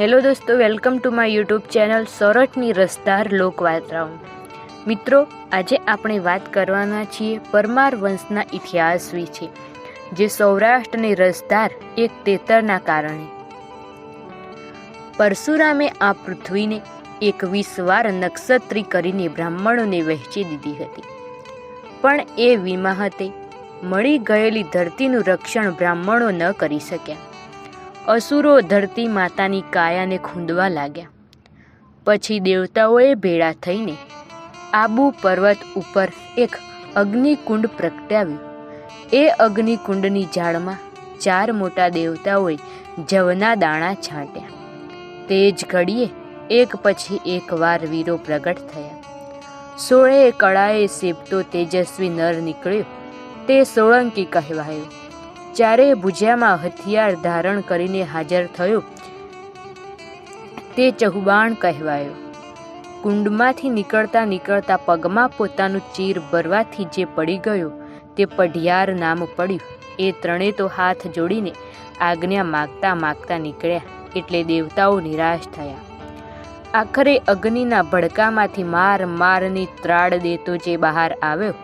Hello દોસ્તો, welcome to my YouTube channel સોરઠની રસદાર લોકવાર્તાઓ. મિત્રો, આજે આપણે વાત કરવાના છીએ પરમાર વંશના ઇતિહાસ વિશે, જે સૌરાષ્ટ્રની રસદાર એક તેતરના કારણે. પરશુરામે આ પૃથ્વીને એકવીસ વાર નક્ષત્રી કરીને બ્રાહ્મણોને વહેંચી દીધી હતી. પણ એ વિમાહતે મળી ગયેલી ધરતીનું રક્ષણ બ્રાહ્મણો ન કરી શક્યા. અસુરો ધરતી માતાની કાયાને ખૂંદવા લાગ્યા. પછી દેવતાઓએ ભેળા થઈને આબુ પર્વત ઉપર એક અગ્નિકુંડ પ્રગટાવ્યું. એ અગ્નિકુંડની ઝાડમાં ચાર મોટા દેવતાઓએ જવના દાણા છાંટ્યા. તે જ ઘડીએ એક પછી એક વાર વીરો પ્રગટ થયા. સોળે કળાએ સેબતો તેજસ્વી નર નીકળ્યો. તે સોળંકી કહેવાયો. ચારે ભુજામાં હથિયાર ધારણ કરીને હાજર થયો. તે ચહુબાણ કહેવાયો. કુંડમાંથી નીકળતા નીકળતા પગમાં પોતાનું ચીર ભરવાથી જે પડી ગયો, તે પઢિયાર નામ પડ્યું. એ ત્રણે તો હાથ જોડીને આજ્ઞા માગતા માગતા નીકળ્યા, એટલે દેવતાઓ નિરાશ થયા. આખરે અગ્નિના ભડકામાંથી માર મારની ત્રાડ દેતો જે બહાર આવ્યો,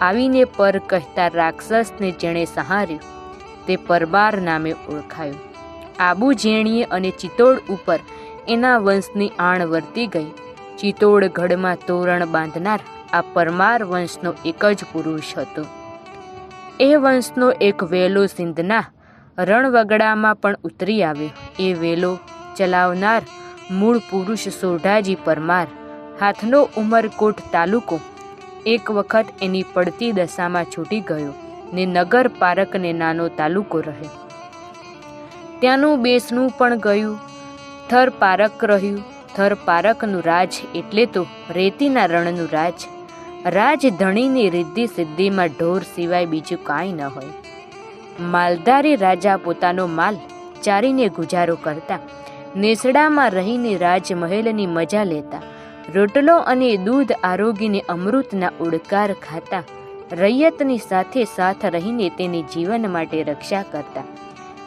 આવીને પર કહેતા રાક્ષસને જેણે સહાર્યું. તે પરબાર નામે ઓળખાયું. આબુ ઝેણીએ અને ચિત્તોડ ઉપર એના વંશની આણ વર્તી ગઈ. ચિત્તોડગઢમાં તોરણ બાંધનાર આ પરમાર વંશનો એક જ પુરુષ હતો. એ વંશનો એક વેલો સિંધના રણવગડામાં પણ ઉતરી આવ્યો. એ વેલો ચલાવનાર મૂળ પુરુષ સોઢાજી પરમાર. હાથનો ઉમરકોટ તાલુકો એક વખત એની પડતી દશામાં છૂટી ગયો. ને નગર પારકને નાનો તાલુકો રહ્યો ત્યાંનું બેસનું પણ ગયું. થર પારક રહ્યું. થર પારકનું રાજ એટલે તો રેતીના રણનું રાજ. રાજ ધણીની રિદ્ધિ સિદ્ધિમાં ઢોર સિવાય બીજું કાંઈ ન હોય. માલધારી રાજા પોતાનો માલ ચારીને ગુજારો કરતા, નેસડામાં રહીને રાજમહેલની મજા લેતા, રોટલો અને દૂધ આરોગીને અમૃતના ઉડકાર ખાતા રૈયતની સાથે સાથ રહીને તેની જીવન માટે રક્ષા કરતા.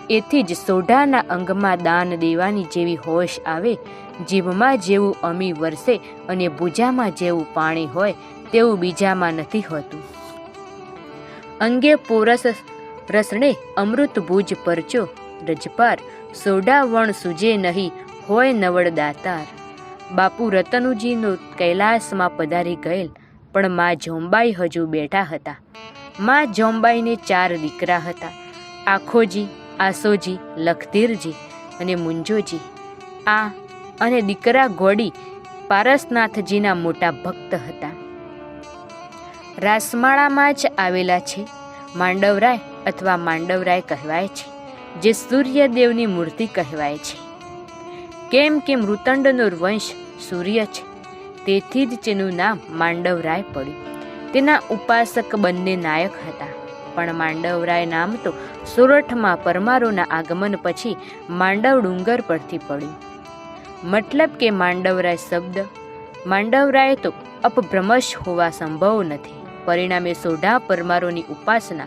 એથી જ સોઢાના અંગમાં દાન દેવાની જેવી હોશ આવે, જીભમાં જેવું અમી વરસે અને ભૂજામાં જેવું પાણી હોય તેવું બીજામાં નથી હોતું. અંગે પોરસ રસણે અમૃત ભુજ પરચો, રજપાર સોડા વણ સુજે નહીં, હોય નવળ દાતાર. બાપુ રતનુજીનો કૈલાસમાં પધારી ગયેલ. પણ મા જોંબાઈ હજુ બેઠા હતા. મા જોંબાઈને ચાર દીકરા હતા. આખોજી, આસોજી લખધીરજી અને મુંજોજી. આ અને દીકરા ઘોડી પારસનાથજીના મોટા ભક્ત હતા. રાસમાળામાં જ આવેલા છે. માંડવરાય અથવા માંડવરાય કહેવાય છે, જે સૂર્યદેવની મૂર્તિ કહેવાય છે. કેમ કે મૃતંડનો વંશ સૂર્ય છે. તેથી જ તેનું નામ માંડવરાય પડ્યું. તેના ઉપાસક બંને નાયક હતા. પણ માંડવરાય નામ તો સોરઠમાં પરમારોના આગમન પછી માંડવ ડુંગર પરથી પડ્યું. મતલબ કે માંડવરાય શબ્દ, માંડવરાય તો અપભ્રમશ હોવા સંભવ નથી. પરિણામે સોઢા પરમારોની ઉપાસના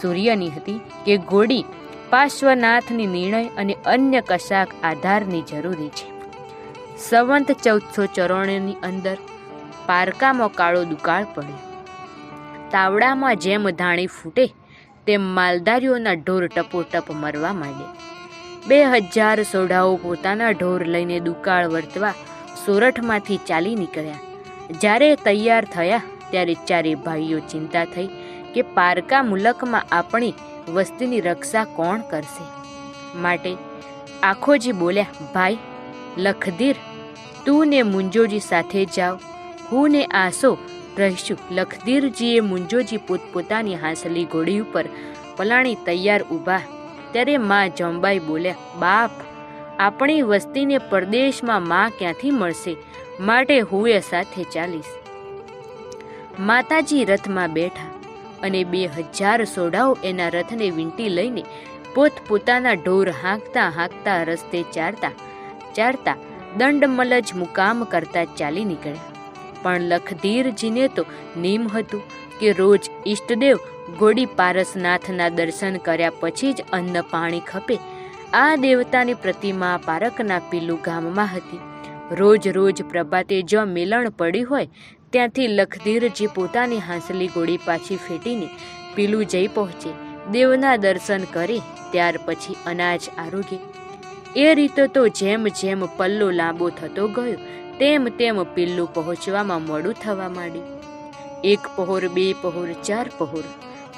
સૂર્યની હતી કે ઘોડી પાર્શ્વનાથની નિર્ણય અને અન્ય કશાક આધારની જરૂરી છે. સંવંત ચૌદસો ચોરાણુંની અંદર પારકામાં કાળો દુકાળ પડ્યો. તાવડામાં જેમ ધાણી ફૂટે, તેમ માલધારીઓના ઢોર ટપોટપ મરવા માંડ્યા. બે હજાર સોઢાઓ પોતાના ઢોર લઈને દુકાળ વર્તવા સોરઠમાંથી ચાલી નીકળ્યા. જ્યારે તૈયાર થયા, ત્યારે ચારે ભાઈઓ ચિંતા થઈ કે પારકા મુલકમાં આપણી વસ્તીની રક્ષા કોણ કરશે? માટે આખોજી બોલ્યા, ભાઈ લખધીર તું ને મુંજોજી સાથે જાઓ. હું ને આસો રહીશું લખધીરજીએ મુંજોજી પોતપોતાની હાંસલી ઘોડી ઉપર પલાણી તૈયાર ઊભા. ત્યારે માં જંબાઈ બોલ્યા, બાપ, આપણી વસ્તીને પરદેશમાં માં ક્યાંથી મળશે? માટે હું એ સાથે ચાલીશ. માતાજી રથમાં બેઠા અને બે હજાર સોડાઓ એના રથને વીંટી લઈને પોતપોતાના ઢોર હાંકતા હાંકતા રસ્તે ચારતા ચારતા દંડમલજ મુકામ કરતા ચાલી નીકળ્યા. પણ લખધીરજીને તો નિયમ હતું કે રોજ ઈષ્ટદેવ ગોડી પારસનાથના દર્શન કર્યા પછી જ અન્ન પાણી ખપે. આ દેવતાની પ્રતિમા પારકના પીલું ગામમાં હતી. રોજ રોજ પ્રભાતે જો મિલણ પડી હોય ત્યાંથી લખધીરજી પોતાની હાંસલી ગોળી પાછી ફેટીને પીલું જઈ પહોંચે. દેવના દર્શન કરી ત્યાર પછી અનાજ આરોગે એ રીતે તો જેમ જેમ પલ્લો લાંબો થતો ગયો, તેમ તેમ પિલ્લું પહોંચવામાં મોડું થવા માંડ્યું. એક પહોર, બે પહોર, ચાર પહોર.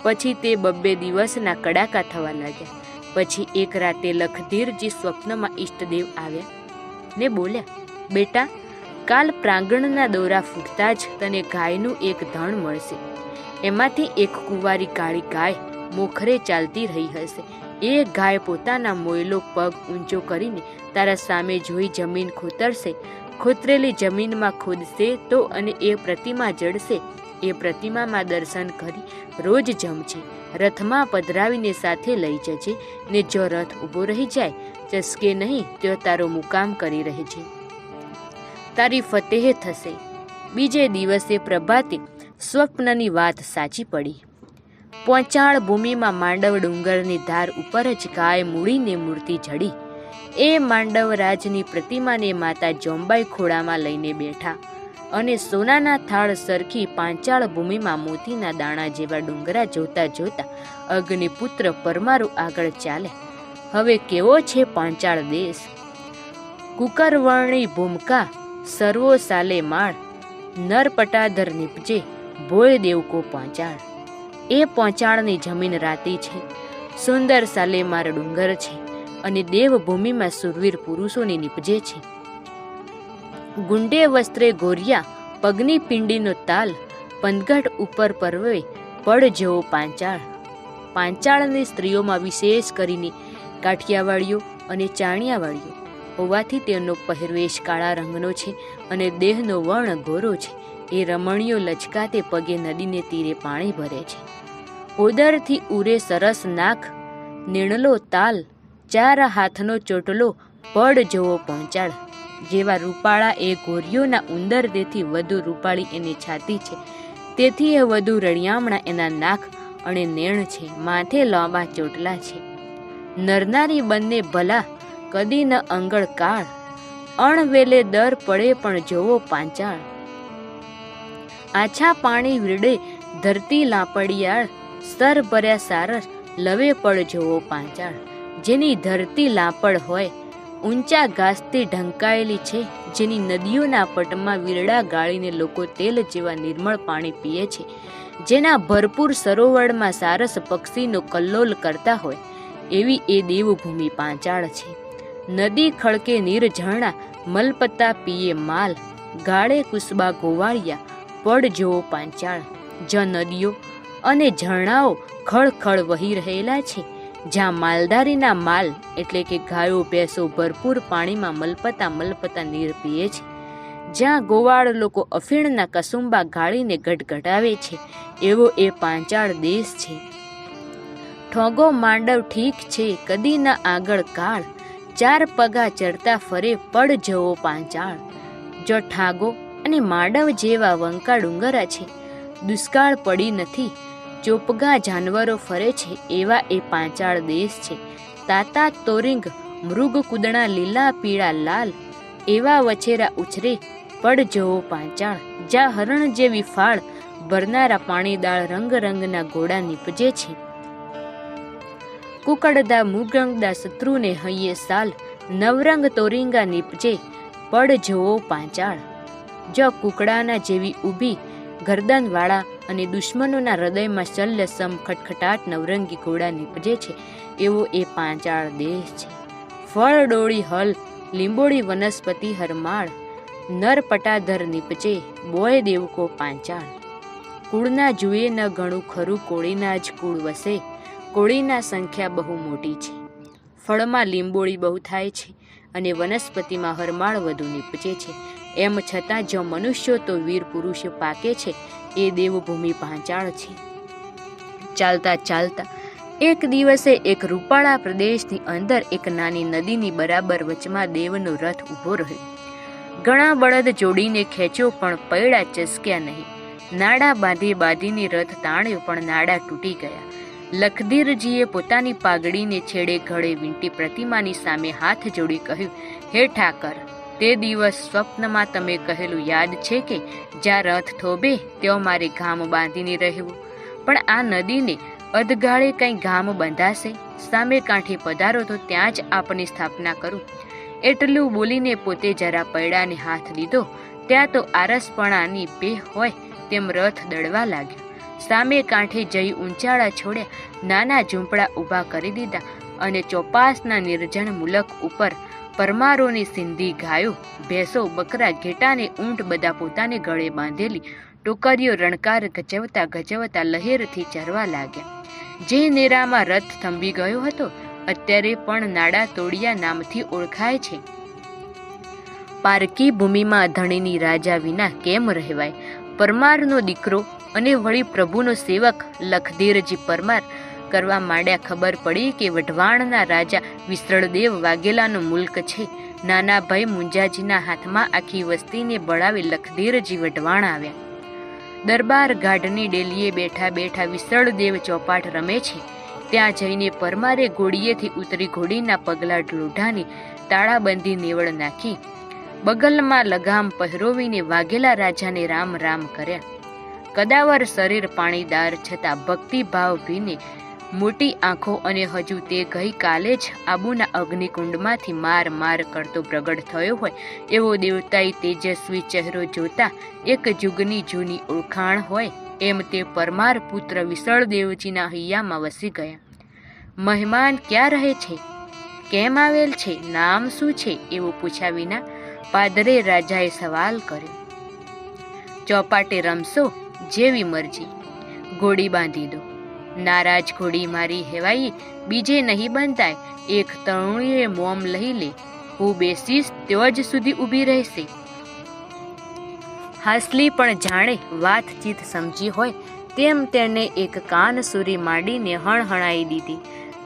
પછી તે બબ્બે દિવસના કડાકા થવા લાગ્યા. પછી એક રાતે લખધીરજી સ્વપ્નમાં ઈષ્ટદેવ આવ્યા ને બોલ્યા, બેટા, કાલ પ્રાંગણના દોરા ફૂટતા જ તને ગાયનું એક ધણ મળશે. એમાંથી એક કુંવારી કાળી ગાય મોખરે ચાલતી રહી હશે. એ ગાય પોતાના મોયલો પગ ઊંચો કરીને તારા સામે જોઈ જમીન ખોતરશે, ખોતરેલી જમીનમાં ખોદશે તો અને એ પ્રતિમા જડશે. એ પ્રતિમામાં દર્શન કરી રોજ જમશે રથમાં પધરાવીને સાથે લઈ જજે ને જો રથ ઊભો રહી જાય, ચસકે નહીં તો તારો મુકામ કરી રહે છે તારી ફતેહ થશે. બીજે દિવસે પ્રભાતે સ્વપ્નની વાત સાચી પડી. પોંચાળ ભૂમિમાં માંડવ ડુંગરની ધાર ઉપર જ ગાય મૂળીને મૂર્તિ જડી એ માંડવરાજની પ્રતિમાને માતા જોંબાઈ ખોળામાં લઈને બેઠા અને સોનાના થાળ સરખી પાંચાળ ભૂમિમાં મોતીના દાણા જેવા ડુંગરા જોતા જોતા અગ્નિપુત્ર પરમારુ આગળ ચાલે. હવે કેવો છે પાંચાળ દેશ? કુકરવર્ણી ભૂમકા સર્વો સાલે માળ, નર પટાધર નીપજે ભોય દેવકો પહોંચાડ એ પહોંચાડની જમીન રાતી છે. સુંદર સાલેમાર ડુંગર છે અને દેવભૂમિમાં સુરવીર પુરુષોની નીપજે છે. ગુંડે વસ્ત્રે ગોરિયા, પગની પિંડીનો તાલ પંદગઢ ઉપર પર્વે, પડ જેવો પાંચાળ. પાંચાળની સ્ત્રીઓમાં વિશેષ કરીને કાઠિયાવાડીઓ અને ચાણિયાવાડીઓ. હોવાથી તેનો પહેરવેશ કાળા રંગનો છે અને દેહનો વર્ણ ગોરો છે. એ રમણીઓ લચકાતે પગે નદીને તીરે પાણી ભરે છે. ઉદરથી ઉરે સરસ નાખ, નીણલો તાલ, ચાર હાથનો ચોટલો પડ જેવો પહોંચાડ. જેવા રૂપાળા એ ગોરીઓના ઉંદર તેથી વધુ રૂપાળી એની છાતી છે. તેથી એ વધુ રળિયામણા એના નાક અને નેણ છે, માથે લાંબા ચોટલા છે. નરનારી બંને ભલા, કદી ન અંગળ કાળ. અણવેલે દર પડે પણ જોવો પાંચાળ. આછા પાણી વીરડે ધરતી લાપડિયાળ સ્તર ભર્યા સારસ, લવે પડ જોવો પાંચાળ. જેની ધરતી લાપડ હોય, ઊંચા ઘાસથી ઢંકાયેલી છે, જેની નદીઓના પટમાં વીરડા ગાળીને લોકો તેલ જેવા નિર્મળ પાણી પીએ છે. જેના ભરપૂર સરોવરમાં સારસ પક્ષીનો કલ્લોલ કરતા હોય, એવી એ દેવભૂમિ પાંચાળ છે. નદી ખળકે નીર ઝરણા, મલપત્તા પીએ માલ, ગાળે કુસબા ગોવાળિયા પડ જેવો પાંચાળ. જ નદીઓ અને ઝરણાઓ ખળખળ વહી રહેલા છે. જ્યાં માલધારીના માલ એટલે કે ગાયો, ભેંસો ભરપૂર પાણીમાં મલપતા મલપતા નીર પીએ છે. જ્યાં ગોવાળ લોકો અફીણના કસુંબા ગાળીને ગટગટાવે છે. એવો એ પાંચાળ દેશ છે. ઠોગો માંડવ ઠીક છે, કદીના આગળ કાળ. ચાર પગા ચડતા ફરે પડ જવો પાંચાળ. જો ઠાગો અને માડવ જેવા વંકા ડુંગરા છે. દુષ્કાળ પડી નથી. ચોપગા જાનવરો ફરે છે એવા એ પાંચાળ દેશ છે. તાતા તોરિંગ મૃગ કુદણા લીલા પીળા લાલ એવા વછેરા ઉછરે. પડ જવો પાંચાળ. જ્યાં હરણ જેવી ફાળ. ભરનારા પાણીદાળ રંગ રંગના ઘોડા નીપજે છે. કુકડદા મુગંગદા શત્રુને હૈયે સાલ. નવરંગ તોરિંગા નીપજે. પડ જવો પાંચાળ. જો કુકડાના જેવી ઊભી, ગરદનવાળા અને દુશ્મનોના હૃદયમાં શલ્યસમ, ખટખટાટ, નવરંગી ઘોડા નીપજે છે. એવો એ પાંચાળ દેશ છે. ફળ ડોળી હલ, લીંબોળી વનસ્પતિ હરમાળ, નર પટાધર નીપજે, બોય દેવકો પાંચાળ. કુળના જુએ ન ઘણું ખરું, કોળીના જ કુળ વસે. કોળીના સંખ્યા બહુ મોટી છે. ફળમાં લીંબોળી બહુ થાય છે અને વનસ્પતિમાં હરમાળ વધુ નીપજે છે. એમ છતાં જો મનુષ્યો તો વીર પુરુષ પાકે છે, એ દેવભૂમિ પાંચાળ છે. ચાલતા ચાલતા એક દિવસે એક રૂપાળા પ્રદેશની અંદર એક નાની નદીની બરાબર વચમાં દેવનો રથ ઊભો રહ્યો. ઘણા બળદ જોડીને ખેંચ્યો પણ પૈડા ચસક્યા નહીં. નાડા બાંધી બાંધીને રથ તાણ્યો પણ નાડા તૂટી ગયા. લખધીરજીએ પોતાની પાઘડીને છેડે ઘડે વીંટી પ્રતિમાની સામે હાથ જોડી કહ્યું, હે ઠાકર તે દિવસ સ્વપ્નમાં તમે કહેલું યાદ છે કે જ્યાં રથ થોભે, ત્યાં મારે ગામ બાંધીને રહેવું. પણ આ નદીને અધગાળે કંઈ ગામ બંધાશે? સામે કાંઠે પધારો તો ત્યાં જ આપની સ્થાપના કરું. એટલું બોલીને પોતે જરા પૈડાને હાથ લીધો. ત્યાં તો આરસપણાની બે હોય તેમ રથ દળવા લાગ્યો. સામે કાંઠે જઈ ઊંચાળા છોડ્યા. નાના ઝૂંપડા ઊભા કરી દીધા અને ચોપાસના નિર્જન મુલક ઉપર પરમારોની સિંધી ગાયો, ભેંસો, બકરા, ઘેટાને ઊંટ બધા પોતાને ગળે બાંધેલી. ટોકરીઓ રણકાર ગજવતા ગજવતા લહેરથી ચરવા લાગ્યા. જે નેરામાં રથ થંભી ગયો હતો, અત્યારે પણ નાડા તોડિયા નામથી ઓળખાય છે. પારકી ભૂમિમાં ધણીની રાજા વિના કેમ રહેવાય? પરમારનો દીકરો અને વળી પ્રભુનો સેવક લખધીરજી પરમાર કરવા માંડ્યા ખબર પડી કે વઢવાણના રાજા વિસળદેવ વાઘેલાનું મુલ્ક છે. નાના ભાઈ મુંજાજીના હાથમાં આખી વસ્તીને બળાવી લખધીરજી વઢવાણ આવ્યા. દરબાર ગાઢની ડેલીએ બેઠા બેઠા વિસળદેવ ચોપાટ રમે છે. ત્યાં જઈને પરમારે ઘોડીએથી ઉતરી ઘોડીના પગલા લોઢાની તાળાબંધી નેવળ નાખી. બગલમાં લગામ પહેરોવીને વાઘેલા રાજાને રામ રામ કર્યા. કદાવર શરીર પાણીદાર છતાં ભક્તિભાવ ભીને મોટી આંખો અને હજુ તે ગઈ કાલે જ આબુના અગ્નિકુંડમાંથી માર માર કરતો પ્રગટ થયો હોય, એવો દેવતાઈ તેજસ્વી ચહેરો જોતા એક જુગની જૂની ઓળખાણ હોય, એમ તે પરમાર પુત્ર વિસળદેવજીના હૈયામાં વસી ગયા. મહેમાન ક્યાં રહે છે? કેમ આવેલ છે? નામ શું છે? એવું પૂછ્યા વિના પાદરે રાજાએ સવાલ કર્યો. ચોપાટે રમશો જેવી મરજી. ઘોડી બાંધી દો. નારાજ ઘોડી મારી હેવાઈ, બીજે નહીં બનતાય. એક તરુણીએ મોમ લઈ લે. હું બેસીશ ત્યો જ સુધી ઊભી રહેશે. હાસલી પણ જાણે વાતચીત સમજી હોય, તેમ તેને એક કાન સુરી માંડીને હણહણાઈ દીધી.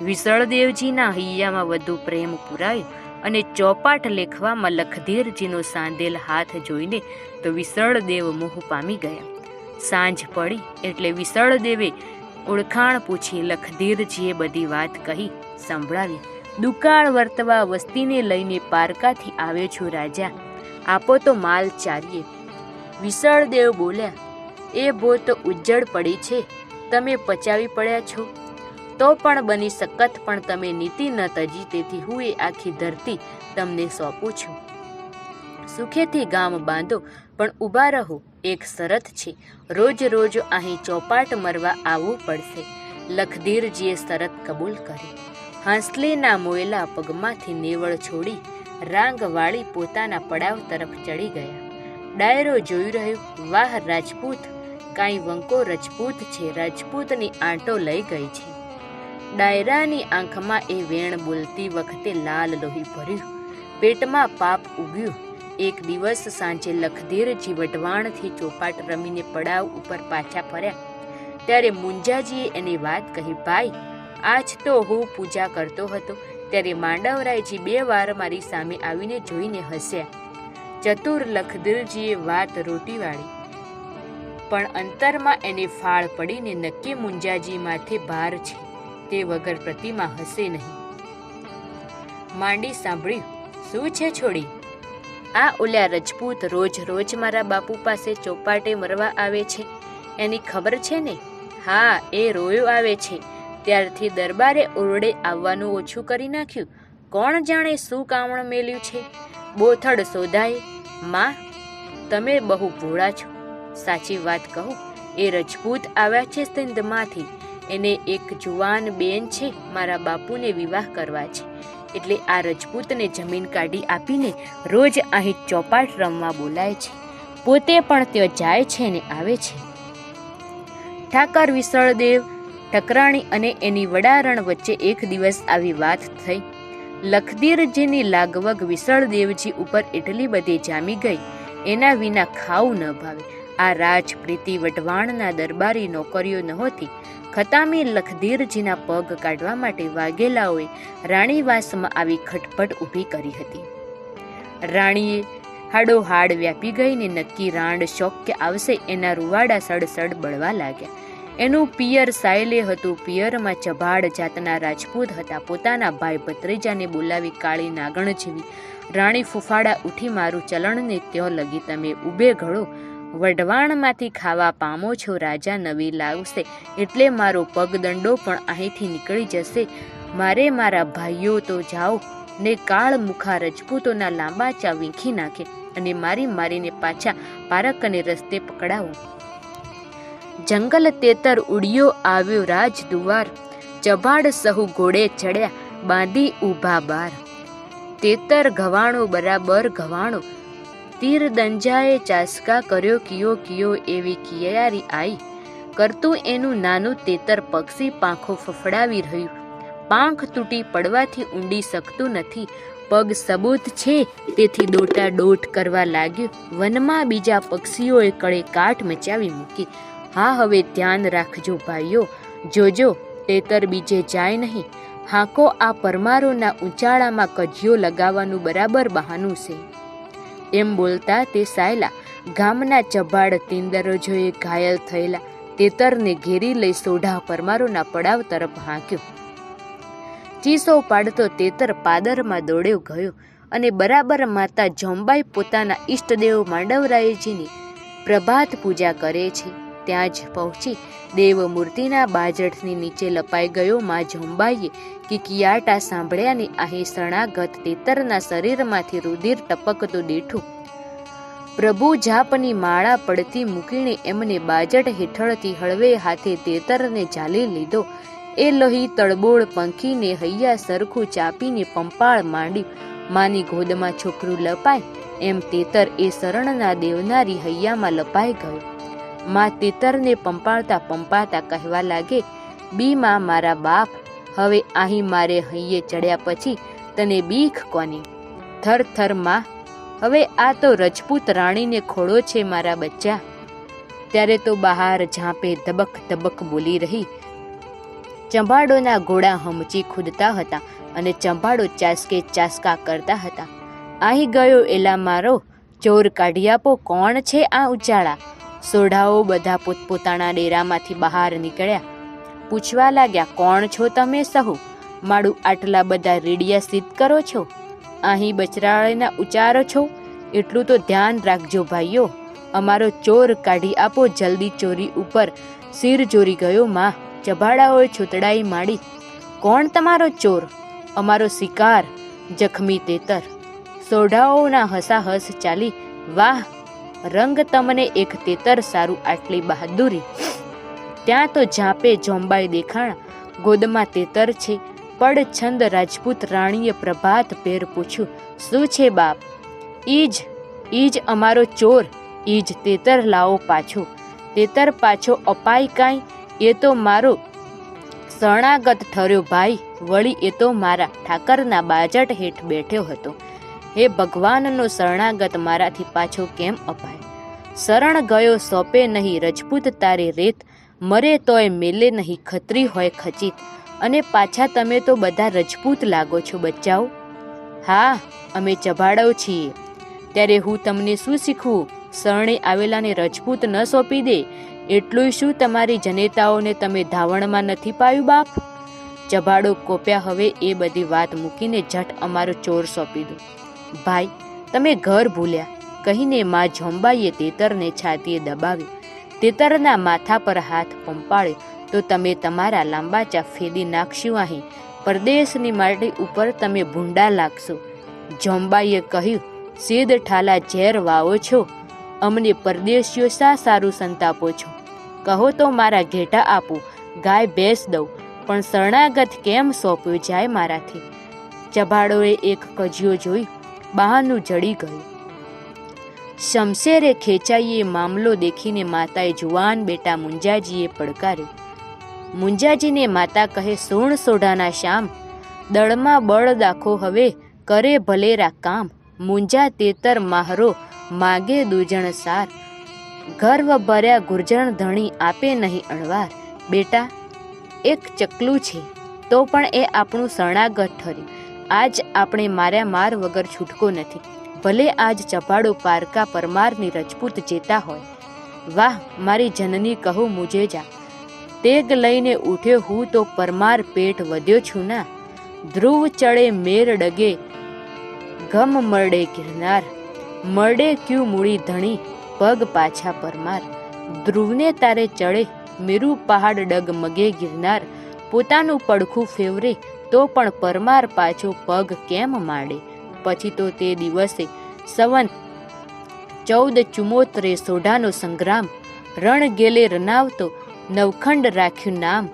વિસળદેવજીના હૈયામાં વધુ પ્રેમ પુરાયો અને ચોપાટ લેખવામાં લખધીરજીનો સાંધેલ હાથ જોઈને તો વિસળદેવ મોહ પામી ગયા. સાંજ પડી એટલે વિસળદેવે ઓળખાણ પૂછી લખધીરજીએ બધી વાત કહી, સંભળાવી. દુકાળ વર્તવા વસ્તીને લઈને પારકાથી આવ્યો છું રાજા. આપો તો માલ ચારીએ. વિસળદેવ બોલ્યા, એ ભો તો ઉજ્જડ પડી છે. તમે પચાવી પડ્યા છો. તો પણ બની શકત પણ તમે નીતિ ન તજી, તેથી હું એ આખી ધરતી તમને સોંપું છું. સુખેથી ગામ બાંધો, પણ ઊભા રહો. એક શરત છે. રોજ રોજ અહીં ચોપાટ મરવા આવવું પડશે. લખધીરજીએ શરત કબૂલ કરી. હાંસલીના મોયલા પગમાંથી નેવળ છોડી રાંગ વાળી પોતાના પડાવ તરફ ચડી ગયા. ડાયરો જોઈ રહ્યો, વાહ, રાજપૂત! કાંઈ વંકો રજપૂત છે. રાજપૂતની આંટો લઈ ગઈ છે. ડાયરાની આંખમાં એ વેણ બોલતી વખતે લાલ લોહી ભર્યું. પેટમાં પાપ ઉગ્યું. એક દિવસ સાંજે લખધીરજી વઢવાણથી ચોપાટ રમીને પડાવ ઉપર પાછા ફર્યા. ત્યારે મુંજાજીએ એની વાત કહી, ભાઈ, આજ તો હું પૂજા કરતો હતો. ત્યારે માંડવરાયજી બે વાર મારી સામે આવીને જોઈને હસ્યા. ચતુર લખધીરજીએ વાત રોટી વાળી. પણ અંતરમાં એને ફાળ પડીને નક્કી મુંજાજી માથે ભાર છે. તે વગર પ્રતિમા હશે નહીં. માંડી સાંભળ્યું. શું છે છોડી? આ ઓલ્યા રજપૂત રોજ રોજ મારા બાપુ પાસે ચોપાટે મરવા આવે છે. એની ખબર છે ને? હા, એ રોયો આવે છે. ત્યારથી દરબારે ઓરડે આવવાનું ઓછું કરી નાખ્યું. કોણ જાણે શું કામણ મેલ્યું છે? બોથડ શોધાય. માં, તમે બહુ ભોળા છો. સાચી વાત કહું, એ રજપૂત આવ્યા છે સિંધમાંથી. એને એક જુવાન બેન છે, મારા બાપુને વિવાહ કરવા છે. એટલે આ રજપૂતને જમીન કાઢી આપીને રોજ અહીં ચોપાટ રમવા બોલાય છે. પોતે પણ ત્યાં જાય છે ને આવે છે. ઠાકર વિસળદેવ, ઠકરાણી અને એની વડારણ વચ્ચે એક દિવસ આવી વાત થઈ. લખદીરજીની લાગવગ વિસળદેવજી ઉપર એટલી બધી જામી ગઈ. એના વિના ખાવું ન ભાવે. આ રાજપ્રીતિ વઢવાણના દરબારી નોકરીઓ નહોતી. ખતામી લખધીરજીના પગ કાઢવા માટે વાઘેલાઓએ રાણીવાસમાં આવી ખટપટ ઊભી કરી હતી. રાણીએ હાડો હાડ વ્યાપી ગઈને નક્કી રાંડ શોક્ય આવશે એના રૂવાડા સડસડ બળવા લાગ્યા. એનું પિયર સાયલે હતું, પિયરમાં ચભાડ જાતના રાજપૂત હતા. પોતાના ભાઈ ભત્રીજાને બોલાવી કાળી નાગણ જેવી રાણી ફૂફાડા ઉઠી મારું ચલણને ત્યો લગી તમે ઉભે ઘડો વઢવાણમાંથી ખાવા પામો છો, રાજા, નવી લાવશે એટલે મારો પગદંડો પણ અહીંથી નીકળી જશે. મારે મારા ભાઈઓ તો જાઓ. ને કાળ મુખા રજપૂતોના લાંબા ચા વીંખી નાખે અને મારી મારીને પાછા પારક અને રસ્તે પકડાવો. જંગલ તેતર ઉડિયો આવ્યો રાજ દુવાર. ચબાડ સહુ ઘોડે ચડ્યા, બાંધી ઊભા બાર. તેતર ઘવાણો બરાબર ઘવાણો. તીર દંજાએ ચાસકા કર્યો કિયો કિયો એવી કિયારી આઈ. કરતું એનું નાનું તેતર પક્ષી પાંખો ફફડાવી રહ્યું. પાંખ તૂટી પડવાથી ઊંડી શકતું નથી. પગ સબૂત છે, તેથી દોટા દોટ કરવા લાગ્યું. વનમાં બીજા પક્ષીઓએ કળે કાઠ મચાવી મૂકી. હા, હવે ધ્યાન રાખજો ભાઈઓ. જોજો, તેતર બીજે જાય નહીં. હાકો આ પરમારોના ઉંચાળામાં કજિયો લગાવવાનું બરાબર બહાનું છે. એમ બોલતા તે સાયલા ગામના ચબાડ તીંદરજોએ ઘાયલ થયેલા તેતરને ઘેરી લઈ સોઢા પરમારોના પડાવ તરફ હાંક્યો. ચીસો પાડતો તેતર પાદરમાં દોડ્યો ગયો અને બરાબર માતા જંબાઈ પોતાના ઈષ્ટદેવ માંડવરાયજીની પ્રભાત પૂજા કરે છે. ત્યાં જ પહોંચી દેવ મૂર્તિના બાજટની નીચે લપાઈ ગયો મા જોંબાઈએ કે કિયાટા સાંભળ્યાની અહીં શરણાગત તેતરના શરીરમાંથી રુધિર ટપકતું દેઠું. પ્રભુ જાપની માળા પડતી મૂકીને એમને બાજટ હેઠળથી હળવે હાથે તેતરને ઝાલી લીધો. એ લોહી તળબોળ પંખીને હૈયા સરખું ચાપીને પંપાળ માંડી માની ગોદમાં છોકરું લપાય, એમ તેતર એ શરણના દેવનારી હૈયામાં લપાઈ ગયો. માં તેતરને પંપાળતા પંપાતા કહેવા લાગે, બી મા, મારા બાપ હવે અહીં મારે હૈયે ચડ્યા પછી તને બીખ કોની? થર થરમાં, હવે આ તો રજપૂત રાણીને ખોડો છે મારા બચ્ચા. ત્યારે તો બહાર ઝાંપે ધબક ધબક બોલી રહી. ચંભાડોના ઘોડા હમચી ખુદતા હતા અને ચંભાડો ચાસકે ચાસકા કરતા હતા. અહીં ગયો એલા મારો, ચોર કાઢી આપો, કોણ છે આ ઉચાળા? સોઢાઓ બધા પોતપોતાના ડેરામાંથી બહાર નીકળ્યા. પૂછવા લાગ્યા, કોણ છો તમે સહુ? મારું આટલા બધા રેડિયા સિદ્ધ કરો છો? અહીં બચરાળીના ઉચારો છો? એટલું તો ધ્યાન રાખજો ભાઈઓ. અમારો ચોર કાઢી આપો, જલ્દી ચોરી ઉપર સિર ચોરી ગયો માં. ચભાડાઓએ છૂતડાઈ માડી. કોણ તમારો ચોર? અમારો શિકાર, જખમી તેતર. સોઢાઓના હસાહસ ચાલી, વાહ, રંગ તમને એક તેતર, સારું આટલી બહાદુરી. ત્યાં તો ઝાંપે જોંબાઈ દેખાણા, ગોદમાં તેતર છે. પડ છંદ રાજપૂત રાણીએ પ્રભાત પેર પૂછ્યું, શું છે બાપ? ઈજ ઈજ અમારો ચોર, ઈજ તેતર લાવો પાછો. તેતર પાછો અપાય કાંઈ? એ તો મારો શરણાગત ઠર્યો ભાઈ, વળી એ તો મારા ઠાકરના બાજટ હેઠ બેઠ્યો હતો. હે ભગવાનનો શરણાગત મારાથી પાછો કેમ અપાય? શરણ ગયો સોંપે નહીં, રજપૂત તારે રેત મરે તોય મેલે નહીં, ખત્રી હોય ખચિત. અને પાછા તમે તો બધા રજપૂત લાગો છો બચ્ચાઓ. હા, અમે ચભાડવ છીએ. ત્યારે હું તમને શું શીખવું? શરણે આવેલાને રજપૂત ન સોંપી દે. એટલું શું તમારી જનેતાઓને તમે ધાવણમાં નથી પાયું બાપ? ચભાડો કોપ્યા હવે એ બધી વાત મૂકીને જટ અમારો ચોર સોંપી દો. ભાઈ, તમે ઘર ભૂલ્યા. કહીને માં જંબાઈએ તેતરને છાતીએ દબાવ્યું. તેતરના માથા પર હાથ પંપાળે તો તમે તમારા લાંબા ચા ફેદી નાખશું અહીં. પરદેશની માટી ઉપર તમે ભૂંડા લાગશો. જોંબાઈએ કહ્યું સીધ ઠાલા ઝેર વાવો છો. અમને પરદેશીઓ શા સારું સંતાપો છો? કહો તો મારા ઘેટા આપું, ગાય ભેંસ દઉં, પણ શરણાગત કેમ સોંપ્યો જાય મારાથી? ચભાડોએ એક કજિયો જોઈ બહારનું જડી ગયું. શમશેરે ખેંચાઈએ મામલો દેખીને માતાએ જુવાન બેટા મુંજાજીએ પડકાર્યો. મુંજાજીને માતા કહે, સોણ સોઢાના શ્યામ, દળમાં બળ દાખો હવે, કરે ભલેરા કામ. મુંજા તેતર માહરો, માગે દુજણ સાર. ગર્વ ભર્યા ગુર્જણ ધણી, આપે નહીં અણવાર. બેટા, એક ચકલું છે, તો પણ એ આપણું શરણાગત ઠર્યું. આજ આપણે માર્યા માર વગર છૂટકો નથી. ભલે આજ ચપાડો પારકા પરમારની રજપૂત જેતા હોય. વાહ, મારી જનની કહું મુજે જા તેગ લઈને ઉઠ્યો હું તો પરમાર પેટ વધ્યો છું ના. ધ્રુવ ચડે મેર ડગે, ગમ મરડે ગિરનાર. મરડે ક્યુ મૂડી ધણી, પગ પાછા પરમાર. ધ્રુવને તારે ચડે, મેરુ પહાડ ડગ મગે ગિરનાર. પોતાનું પડખું ફેવરે, તો પણ પરમાર પાછો પગ કેમ માંડે? પછી તો તે દિવસે સંવંત ચૌદ ચુમોતરે સોઢાનો સંગ્રામ રણ ગેલે રનાવતો નવખંડ રાખ્યું નામ.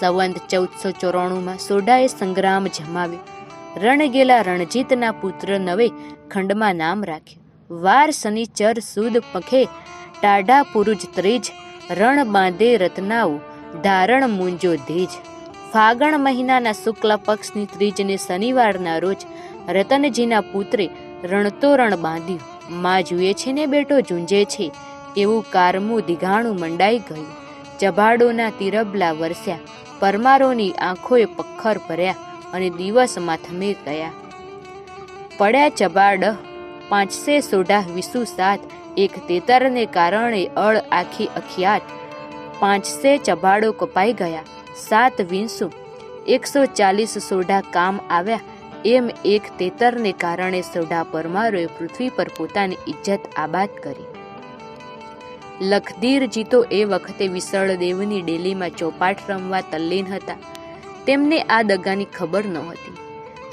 સંવંત ચૌદસો ચોરાણુંમાં સોઢાએ સંગ્રામ જમાવ્યો. રણગેલા રણજીતના પુત્ર નવે ખંડમાં નામ રાખ્યું. વાર શનિચર સુદ પખે ટાઢા પુરુજ ત્રીજ રણ બાંધે રત્નાઓ ધારણ મુંજો ધીજ. ફાગણ મહિનાના શુક્લ પક્ષની ત્રીજને શનિવારના રોજ રતનજીના પુત્રે રણતોરણ બાંધ્યું. માં જુએ છે ને બેટો ઝૂંઝે છે એવું કારમું દિઘાણું મંડાઈ ગયું. ચભાડોના તિરબલા વરસ્યા, પરમારોની આંખોએ પખ્ખર ભર્યા અને દિવસમાં થમી ગયા. પડ્યા ચબાડ, પાંચસે સોઢા વિસુ સાત, એક તેતરને કારણે અળ આખી અખિયાત. પાંચસે ચબાડો કપાઈ ગયા, સાત વિંસુ, એકસો ચાલીસ સોઢા કામ આવ્યા એમ એક તેતરને કારણે સોઢા પરમારોએ પૃથ્વી પર પોતાની ઇજ્જત આબાદ કરી. લખધીરજી તો એ વખતે વિસળદેવની ડેલીમાં ચોપાટ રમવા તલ્લીન હતા. તેમને આ દગાની ખબર નહોતી.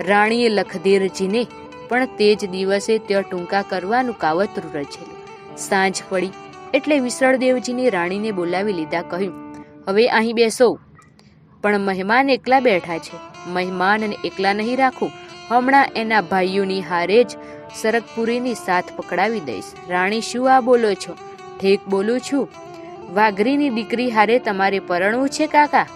રાણીએ લખધીરજીને પણ તે જ દિવસે ત્યાં ટૂંકા કરવાનું કાવતરું રચેલું. સાંજ પડી એટલે વિસળદેવજીને રાણીને બોલાવી લીધા કહ્યું, હવે અહીં બેસો. પણ મહેમાન એકલા બેઠા છે. મહેમાનને એકલા નહીં રાખું. હમણાં એના ભાઈઓની હારે જ સરકપુરીની સાથ પકડાવી દઈશ. રાણી શું આ બોલો છો? ઠીક બોલું છું. વાઘરીની દીકરી હારે તમારે પરણવું છે, કાકા?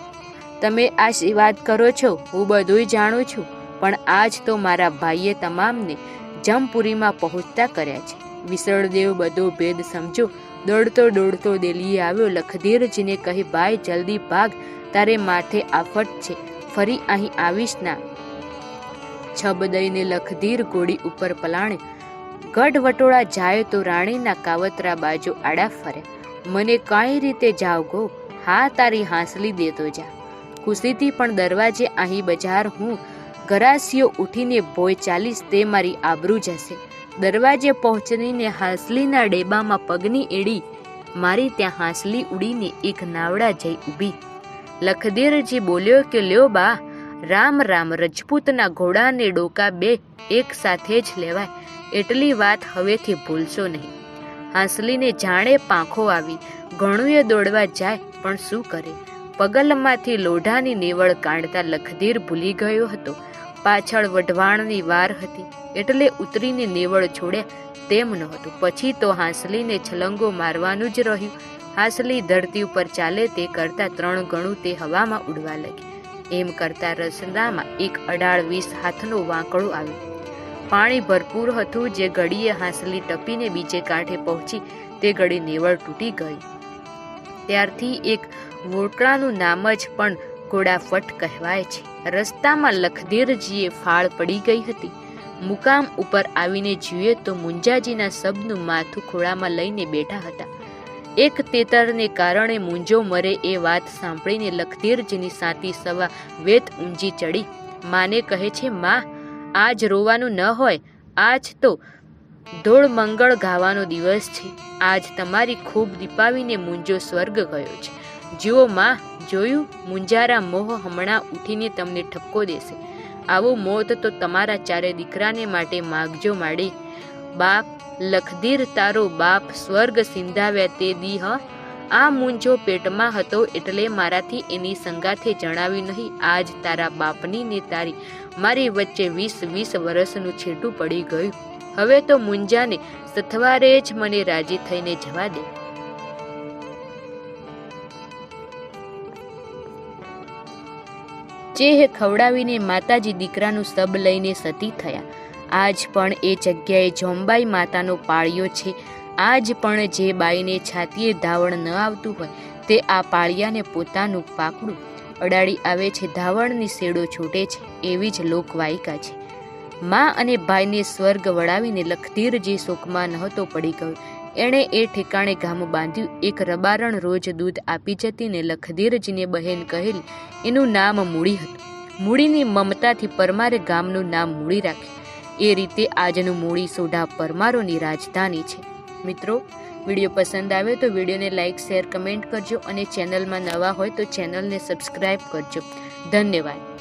તમે આ વાત કરો છો, હું બધુંય જાણું છું, પણ આજ તો મારા ભાઈએ તમામને જમપુરીમાં પહોંચતા કર્યા છે. વિસળદેવ બધો ભેદ સમજો, દોડતો દોડતો દેલીએ આવ્યો, લખધીરજીને કહી, ભાઈ, જલ્દી ભાગ, તારે માથે આફત છે, ફરી અહીં આવીશ ના. છબ દઈને લખધીર ઘોડી ઉપર પલાણે. ગઢ વટોળા જાય તો રાણીના કાવતરા બાજુ આડા ફરે. મને કઈ રીતે જાવ ગો હા, તારી હાંસલી દેતો જા. ખુશીથી પણ દરવાજે અહીં બજાર હું. ગરાસીઓ ઉઠીને ભોય ચાલીશ, તે મારી આબરૂ જશે. દરવાજે પહોંચીને હાંસલીના ડેબામાં પગની એડી. મારી ત્યાં હાંસલી ઉડીને એક નાવડા જઈ ઊભી. લખદેરજી બોલ્યો કે, લ્યો બા રામ રામ રજપૂતના ઘોડાને ડોકા બે, એક સાથે જ લેવાય. એટલી વાત હવેથી ભૂલશો નહીં. હાંસલીને જાણે પાંખો આવી ઘણુંએ દોડવા જાય, પણ શું કરે? પગલમાંથી લોઢાની નેવળ કાઢતા લખધીર ભૂલી ગયો હતો. પાછળ વઢવાણની વાર હતી, એટલે ઉતરીને નેવળ છોડ્યા. તેમ નહોતું પછી તો હાંસલીને છલંગો મારવાનું જ રહ્યું. હાંસલી ધરતી ઉપર ચાલે તે કરતાં ત્રણ ગણું તે હવામાં ઉડવા લાગી. એમ કરતા રસદામાં એક અડાળ વીસ હાથનો વાંકડો આવ્યો. પાણી ભરપૂર હતું જે ઘડીએ હાંસલી ટપીને બીજે કાંઠે પહોંચી તે ઘડી નેવળ તૂટી ગઈ. ત્યારથી એક વોટળાનું નામ જ પણ ઘોડાફટ કહેવાય છે. રસ્તામાં લખધીરજીએ ફાળ પડી ગઈ હતી. મુકામ ઉપર આવીને જોઈએ તો મુંજાજીના શબ્દનું માથું ખોળામાં લઈને બેઠા હતા. એક તેતરને કારણે મુંજો મરે એ વાત સાંભળીને લખધીરજીની સાતી સવા વેત ઊંજી ચડી. માને કહે છે, માં, આજ રોવાનું ન હોય, આજ તો ધોળ મંગળ ગાવાનો દિવસ છે. આજ તમારી ખૂબ દીપાવીને મુંજો સ્વર્ગ ગયો છે. જુઓ, માં, જોયું? મુંજારા મોહ હમણાં ઉઠીને તમને ઠપકો દેશે. આવું મોત તો તમારા ચારે દીકરાને માટે માગજો માડી. બાપ લખધીર તારો બાપ સ્વર્ગ સિંધાવ્યા તે દીહ. આ મૂંઝો પેટમાં હતો એટલે મારાથી એની સંગાથે જણાવ્યું નહીં, આજ તારા બાપની ને તારી મારી વચ્ચે વીસ વીસ વર્ષનું છેટું પડી ગયું. હવે તો મુંજાને સથવારે જ મને રાજી થઈને જવા દે. ચેહ ખવડાવીને માતાજી દીકરાનું સબ લઈને સતી થયા. આજ પણ એ જગ્યાએ જોંબાઈ માતાનો પાળિયો છે. આજ પણ જે બાઈને છાતીએ ધાવણ ન આવતું હોય તે આ પાળિયાને પોતાનું પાકડું અડાડી આવે છે. ધાવણની શેડો છૂટે છે એવી જ લોકવાયિકા છે. મા અને ભાઈને સ્વર્ગ વળાવીને લખધીરજી શોકમાં નહોતો પડી ગયો. એણે એ ઠેકાણે ગામ બાંધ્યું. એક રબારણ રોજ દૂધ આપી જતી ને લખધીરજીને બહેન કહેલ, એનું નામ મૂડી હતું. મૂડીની મમતાથી પરમારે ગામનું નામ મૂડી રાખ્યું. એ રીતે આજનું મૂડી સોઢા પરમારોની રાજધાની છે. મિત્રો, વીડિયો પસંદ આવે તો વિડીયોને લાઇક શેર, કમેન્ટ કરજો અને ચેનલમાં નવા હોય તો ચેનલને સબસ્ક્રાઈબ કરજો. ધન્યવાદ.